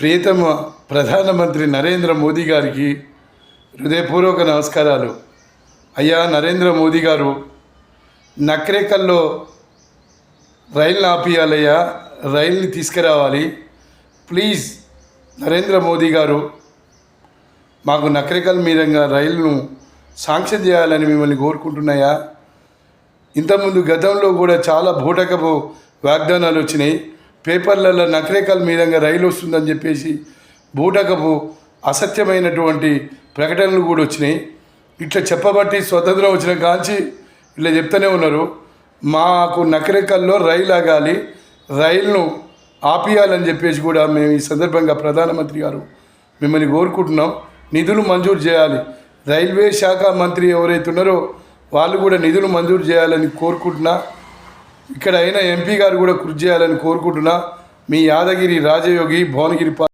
ప్రియతమ ప్రధానమంత్రి నరేంద్ర మోదీ గారికి హృదయపూర్వక నమస్కారాలు. అయ్యా నరేంద్ర మోదీ గారు నక్రేకల్లో రైలు ఆపియాలయ్యా రైల్ని తీసుకురావాలి. ప్లీజ్ నరేంద్ర మోదీ గారు మాకు నక్రేకల్ మీదంగా రైలును శాంక్షన్ చేయాలని మిమ్మల్ని కోరుకుంటున్నాయా? ఇంతకుముందు గతంలో కూడా చాలా బూటకపు వాగ్దానాలు వచ్చినాయి. పేపర్లలో నకరేకల మీదంగా రైలు వస్తుందని చెప్పేసి బూటకపు అసత్యమైనటువంటి ప్రకటనలు కూడా వచ్చినాయి. ఇట్లా చెప్పబట్టి స్వతంత్రం వచ్చిన కాంచి ఇట్లా చెప్తూనే ఉన్నారు. మాకు నకరేకల్లో రైలు ఆగాలి రైలును ఆపియాలని చెప్పేసి కూడా మేము ఈ సందర్భంగా ప్రధానమంత్రి గారు మిమ్మల్ని కోరుకుంటున్నాం. నిధులు మంజూరు చేయాలి. రైల్వే శాఖ మంత్రి ఎవరైతే ఉన్నారో వాళ్ళు కూడా నిధులు మంజూరు చేయాలని కోరుకుంటున్నా. ఇక్కడ అయిన ఎంపీ గారు కూడా కృషి చేయాలని కోరుకుంటున్నా. మీ యాదగిరి రాజయోగి భువనగిరి